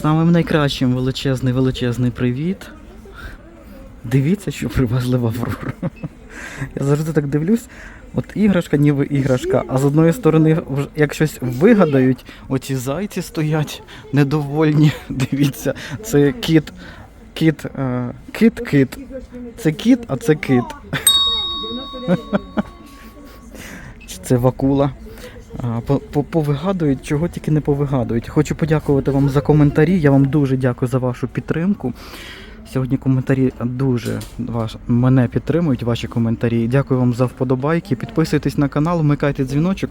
Самим найкращим величезний величезний привіт. Дивіться, що привезли в Аврору. Я завжди так дивлюсь. От іграшка, ніби іграшка, а з одної сторони, як щось вигадають, оці зайці стоять недовольні. Дивіться, це кіт. Кіт, е, кіт, кит. Це кіт, а це кит. Чи це вакула. Повигадують, чого тільки не повигадують. Хочу подякувати вам за коментарі. Я вам дуже дякую за вашу підтримку. Сьогодні коментарі дуже ваш, мене підтримують, ваші коментарі. Дякую вам за вподобайки. Підписуйтесь на канал, вмикайте дзвіночок,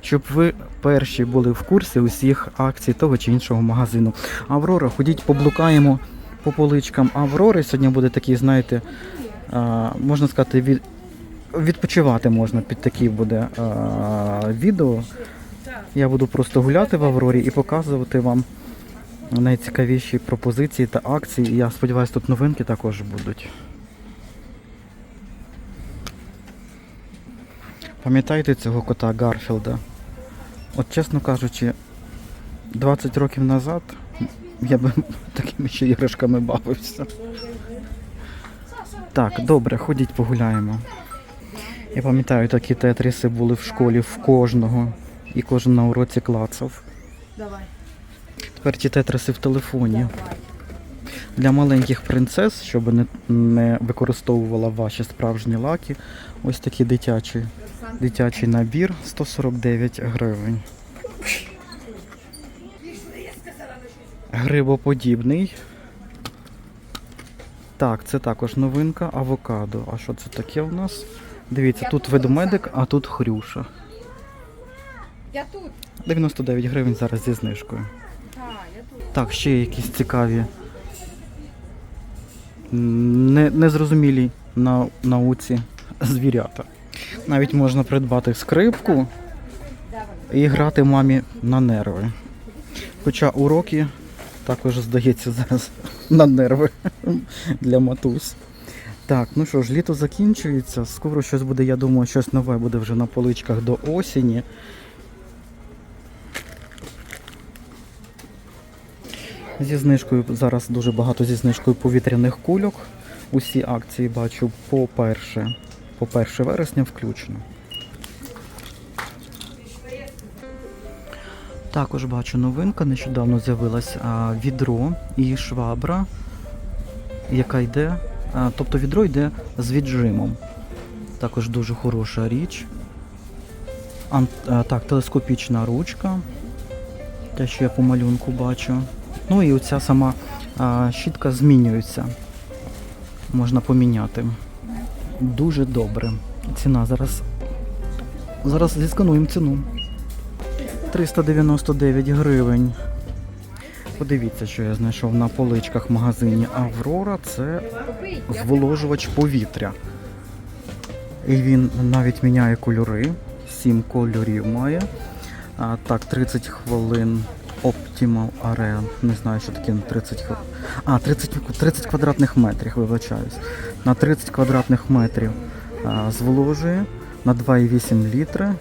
щоб ви перші були в курсі усіх акцій того чи іншого магазину. Аврора, ходіть, поблукаємо по поличкам Аврори. Сьогодні буде такий, знаєте, можна сказати, від, відпочивати можна під такі буде а, відео. Я буду просто гуляти в Аврорі і показувати вам найцікавіші пропозиції та акції. Я сподіваюся, тут новинки також будуть. Пам'ятаєте цього кота Гарфілда? От чесно кажучи, 20 років назад я би такими ще іграшками бавився. Так, добре, ходіть погуляємо. Я пам'ятаю, такі тетріси були в школі в кожного, і кожен на уроці клацав. Давай. Тепер ті тетриси в телефоні. Для маленьких принцес, щоб не, не використовувала ваші справжні лаки, ось такий дитячий, дитячий набір 149 гривень. Грибоподібний. Так, це також новинка авокадо. А що це таке у нас? Дивіться, тут ведмедик, а тут хрюша. Я тут. 99 гривень зараз зі знижкою. Так. Ще якісь цікаві. Не, незрозумілі на науці звірята. Навіть можна придбати скрипку і грати мамі на нерви. Хоча уроки також, здається, зараз на нерви для матусь. Так, ну що ж, літо закінчується. Скоро щось буде, я думаю, щось нове буде вже на поличках до осені. Зі знижкою зараз дуже багато зі знижкою повітряних кульок. Усі акції бачу по перше, по 1 вересня включно. Також бачу новинка, нещодавно з'явилась відро і швабра, яка йде, тобто відро йде з віджимом. Також дуже хороша річ. Ан, так, телескопічна ручка. Те, що я по малюнку бачу. Ну і оця сама а, щітка змінюється. Можна поміняти. Дуже добре. Ціна зараз. Зараз зіскануємо ціну. 399 гривень. Подивіться, що я знайшов на поличках в магазині Аврора. Це зволожувач повітря. І він навіть міняє кольори. 7 кольорів має. А, так, 30 хвилин Optimal Area. Не знаю, що таке на 30 хвилин. А, 30, 30 квадратних метрів, вибачаюсь. На 30 квадратних метрів а, зволожує на 2,8 літри.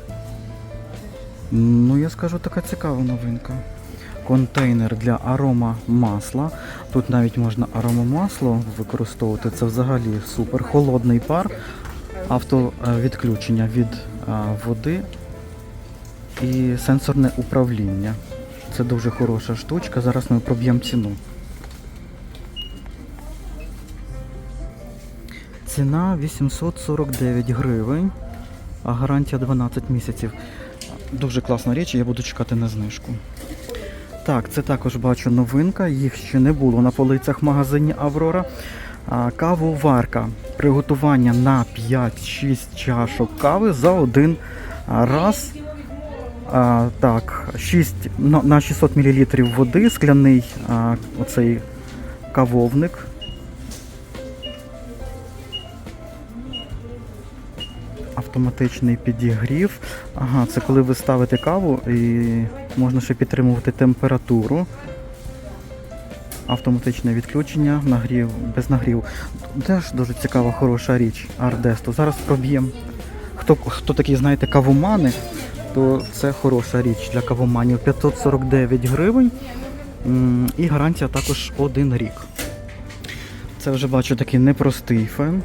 Ну, я скажу, така цікава новинка. Контейнер для арома масла. Тут навіть можна аромамасло використовувати. Це взагалі супер. Холодний пар, автовідключення від води і сенсорне управління. Це дуже хороша штучка. Зараз ми проб'ємо ціну. Ціна 849 гривень, а гарантія 12 місяців. Дуже класна річ, я буду чекати на знижку. Так, це також бачу новинка, їх ще не було на полицях в магазині Аврора. Кавоварка. Приготування на 5-6 чашок кави за один раз. А, так, 6, на, на 600 мл води, скляний а, оцей кавовник. Автоматичний підігрів. Ага, це коли ви ставите каву і можна ще підтримувати температуру. Автоматичне відключення, нагрів, без нагріву. Теж дуже цікава, хороша річ. Ардесто. Зараз проб'ємо. Хто, хто такі, знаєте, кавомани, то це хороша річ для кавоманів. 549 гривень. І гарантія також один рік. Це вже бачу такий непростий фен.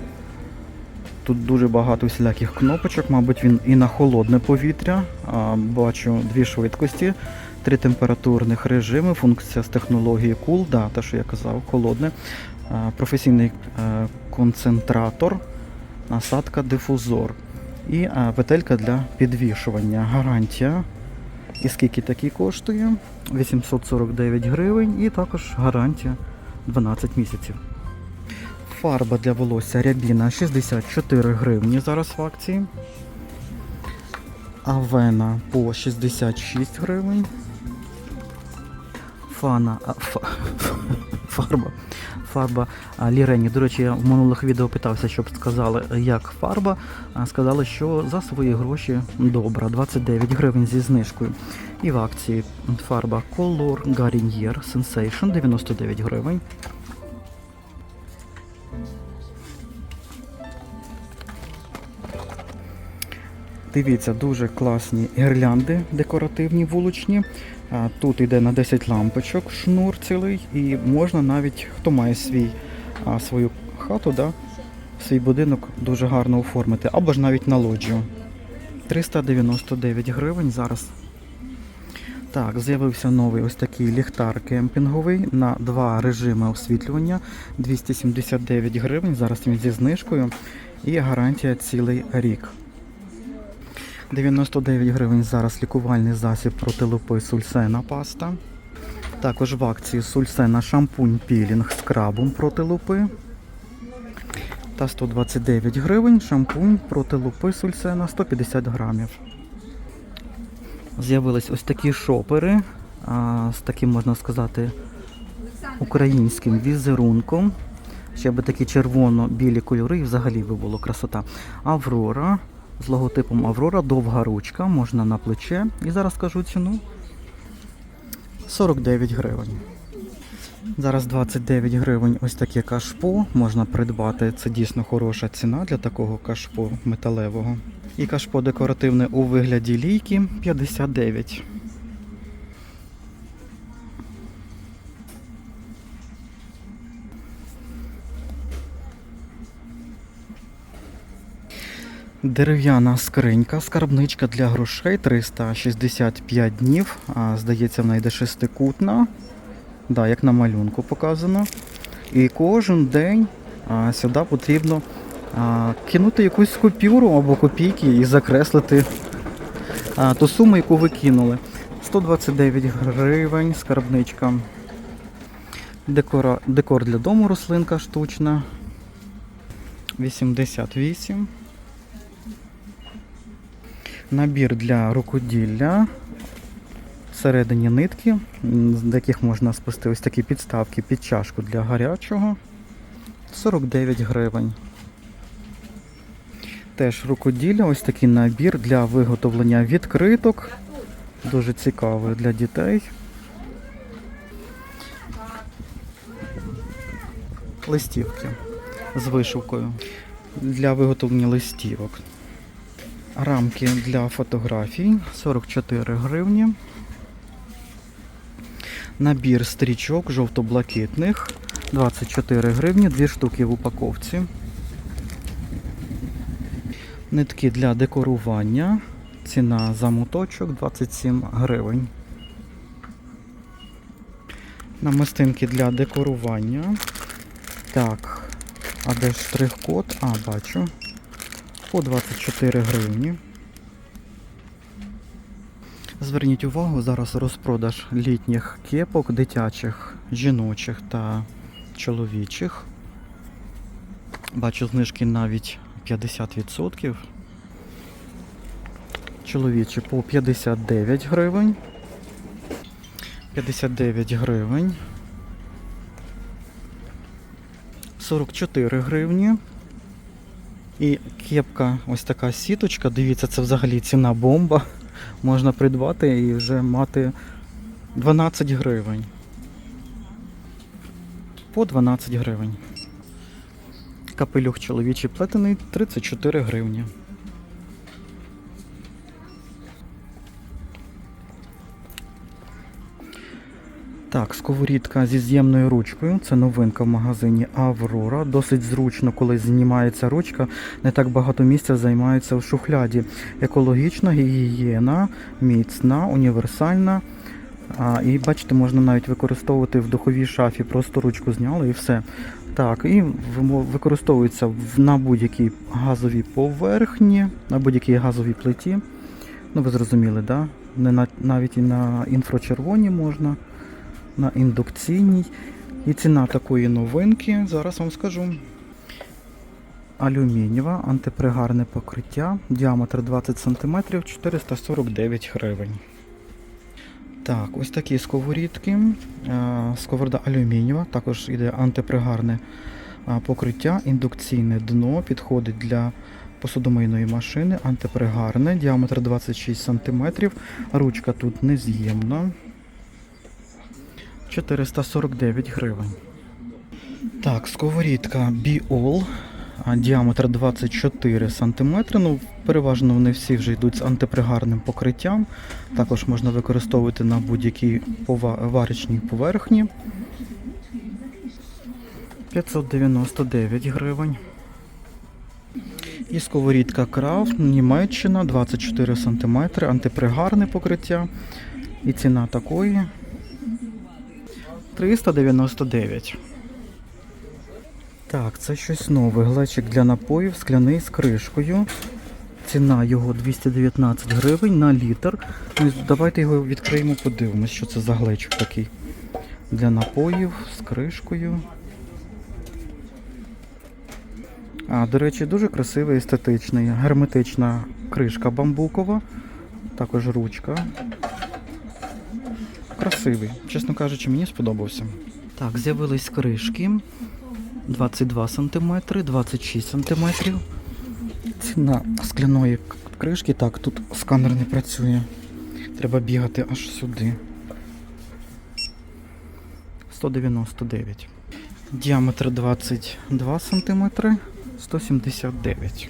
Тут дуже багато всіляких кнопочок, мабуть, він і на холодне повітря. Бачу дві швидкості, три температурних режими, функція з технології Cool, да, те, що я казав, холодне, професійний е, концентратор, насадка, дифузор і е, петелька для підвішування. Гарантія. І скільки такий коштує? 849 гривень і також гарантія 12 місяців. Фарба для волосся рябіна 64 гривні зараз в акції. Авена по 66 гривень. Фана. А, фа, фарба. Фарба Лірені. До речі, я в минулих відео питався, щоб сказали, як фарба. Сказали, що за свої гроші добра. 29 гривень зі знижкою. І в акції фарба Color Garnier Sensation 99 гривень. Дивіться, дуже класні гірлянди декоративні вуличні. Тут йде на 10 лампочок шнур цілий, і можна навіть, хто має свій, свою хату, да, свій будинок дуже гарно оформити, або ж навіть на лоджію. 399 гривень зараз. Так, з'явився новий ось такий ліхтар кемпінговий на два режими освітлювання. 279 гривень. Зараз він зі знижкою. І гарантія цілий рік. 99 гривень зараз лікувальний засіб проти лупи сульсена паста. Також в акції сульсена шампунь пілінг з крабом проти лупи. Та 129 гривень шампунь проти лупи сульсена 150 грамів. З'явились ось такі шопери а, з таким, можна сказати, українським візерунком. Ще би такі червоно-білі кольори і взагалі би було красота. Аврора з логотипом Аврора, довга ручка, можна на плече. І зараз кажу ціну 49 гривень. Зараз 29 гривень ось таке кашпо можна придбати. Це дійсно хороша ціна для такого кашпо металевого. І кашпо декоративне у вигляді лійки 59. Дерев'яна скринька, скарбничка для грошей 365 днів. А, здається, вона йде шестикутна. Да, як на малюнку показано. І кожен день а, сюди потрібно а, кинути якусь купюру або копійки і закреслити а, ту суму, яку ви кинули. 129 гривень, скарбничка. Декора, декор для дому рослинка штучна. 88. Набір для рукоділля. Всередині нитки, з яких можна спасти ось такі підставки під чашку для гарячого. 49 гривень. Теж рукоділля, ось такий набір для виготовлення відкриток. Дуже цікавий для дітей. Листівки з вишивкою для виготовлення листівок. Рамки для фотографій 44 гривні. Набір стрічок жовто-блакитних 24 гривні, 2 штуки в упаковці. Нитки для декорування. Ціна за моточок 27 гривень. Намистинки для декорування. Так, а де штрих-код? А, бачу. По 24 гривні. Зверніть увагу, зараз розпродаж літніх кепок, дитячих, жіночих та чоловічих. Бачу знижки навіть 50%. Чоловічі по 59 гривень. 59 гривень. 44 гривні. І кепка, ось така сіточка. Дивіться, це взагалі ціна бомба. Можна придбати і вже мати 12 гривень. По 12 гривень. Капелюх чоловічий плетений 34 гривні. Так, сковорідка зі з'ємною ручкою. Це новинка в магазині Аврора. Досить зручно, коли знімається ручка. Не так багато місця займається в шухляді. Екологічна, гігієна, міцна, універсальна. А, і бачите, можна навіть використовувати в духовій шафі. Просто ручку зняли і все. Так, і використовується на будь-якій газовій поверхні, на будь-якій газовій плиті. Ну, ви зрозуміли, да? Не на, навіть і на інфрачервоній можна, на індукційній. І ціна такої новинки, зараз вам скажу. Алюмінієва, антипригарне покриття, діаметр 20 см, 449 гривень. Так, ось такі сковорідки. Е, Сковорода алюмінієва, також іде антипригарне покриття, індукційне дно, підходить для посудомийної машини, антипригарне, діаметр 26 см, ручка тут нез'ємна. 449 гривень. Так, сковорідка Біол. Діаметр 24 см. Ну, переважно вони всі вже йдуть з антипригарним покриттям. Також можна використовувати на будь-якій варочній поверхні. 599 гривень. І сковорідка Крафт, Німеччина, 24 см, антипригарне покриття. І ціна такої 399. Так, це щось нове. Глечик для напоїв, скляний з кришкою. Ціна його 219 гривень на літр. Ну, давайте його відкриємо, подивимось, що це за глечик такий. Для напоїв з кришкою. А, до речі, дуже красивий, естетичний. Герметична кришка бамбукова. Також ручка. Красивий. Чесно кажучи, мені сподобався. Так, з'явились кришки. 22 см, 26 см. Ціна скляної кришки. Так, тут сканер не працює. Треба бігати аж сюди. 199. Діаметр 22 см, 179.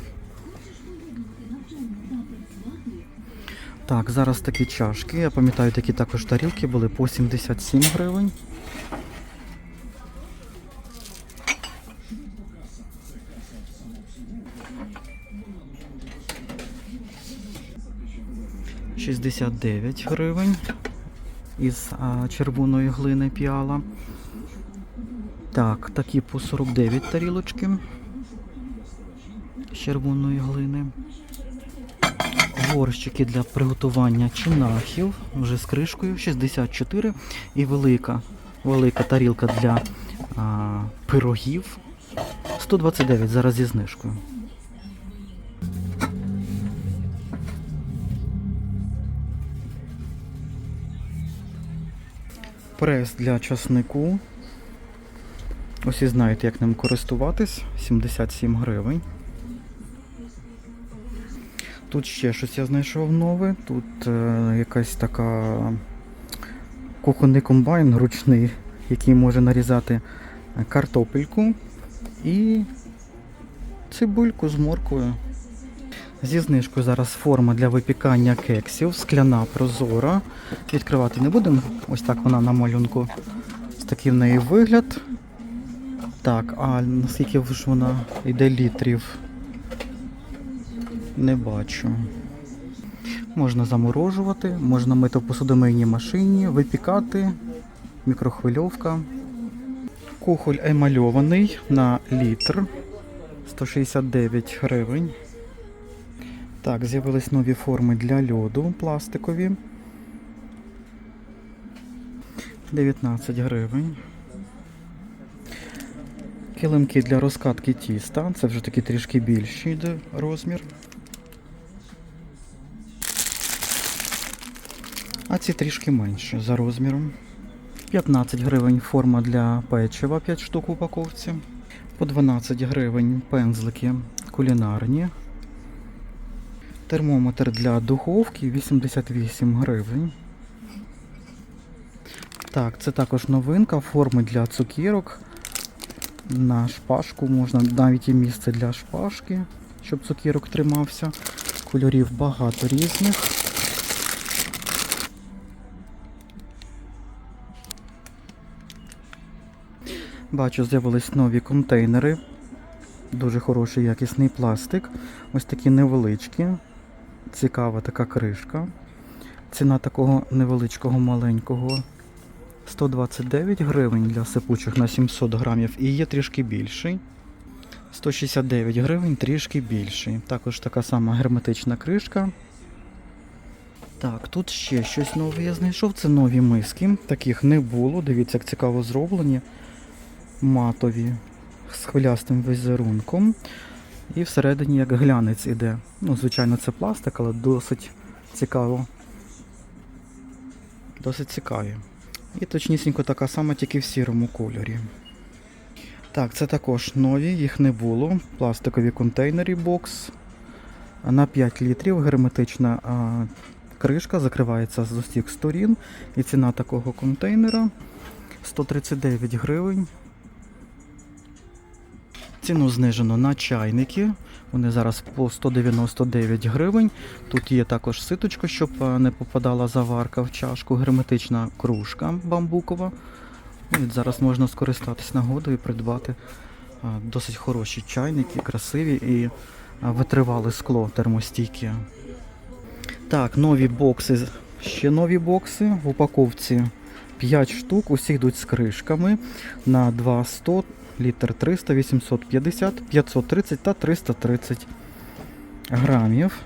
Так, зараз такі чашки. Я пам'ятаю, такі також тарілки були по 77 гривень. Шістдесят дев'ять гривень із а, червоної глини піала. Так, такі по 49 тарілочки з червоної глини. Горщики для приготування чинахів вже з кришкою 64 і велика, велика тарілка для а, пирогів 129 зараз зі знижкою. Прес для часнику. Усі знаєте, як ним користуватись. 77 гривень. Тут ще щось я знайшов нове. Тут е, якась така кухонний комбайн ручний, який може нарізати е, картопельку і цибульку з морквою. Зі знижкою зараз форма для випікання кексів, скляна прозора. Відкривати не будемо. Ось так вона на малюнку. Ось такий в неї вигляд. Так, а наскільки ж вона йде літрів? Не бачу. Можна заморожувати, можна мити в посудомийній машині, випікати, мікрохвильовка. Кухоль емальований на літр 169 гривень. Так, з'явились нові форми для льоду пластикові. 19 гривень. Килимки для розкатки тіста. Це вже такий трішки більший розмір. А ці трішки менші за розміром. 15 гривень форма для печива 5 штук в упаковці. По 12 гривень пензлики кулінарні. Термометр для духовки 88 гривень. Так, це також новинка, форми для цукірок. На шпажку можна навіть і місце для шпажки, щоб цукірок тримався. Кольорів багато різних. Бачу, з'явились нові контейнери. Дуже хороший якісний пластик. Ось такі невеличкі. Цікава така кришка. Ціна такого невеличкого маленького 129 гривень для сипучих на 700 грамів і є трішки більший. 169 гривень, трішки більший. Також така сама герметична кришка. Так, тут ще щось нове я знайшов. Це нові миски. Таких не було. Дивіться, як цікаво зроблені. Матові з хвилястим візерунком. І всередині як глянець іде. Ну, звичайно, це пластик, але досить цікаво. Досить цікаві. І точнісінько така сама, тільки в сірому кольорі. Так, це також нові, їх не було. Пластикові контейнери бокс. На 5 літрів герметична а, кришка закривається з усіх сторін. І ціна такого контейнера 139 гривень. Ціну знижено на чайники. Вони зараз по 199 гривень. Тут є також ситочко, щоб е, не попадала заварка в чашку, герметична кружка бамбукова. Ну, і зараз можна скористатись нагодою і придбати е, досить хороші чайники, красиві і е, витривали скло термостійке. Так, нові бокси. Ще нові бокси в упаковці 5 штук, усі йдуть з кришками на 200, літр 300, 850, 530 та 330 грамів.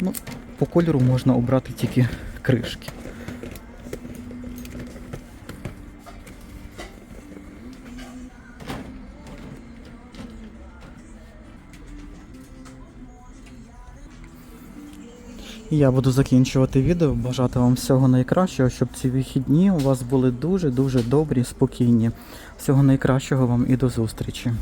Ну, по кольору можна обрати тільки кришки. Я буду закінчувати відео. Бажати вам всього найкращого, щоб ці вихідні у вас були дуже-дуже добрі, спокійні. Всього найкращого вам і до зустрічі.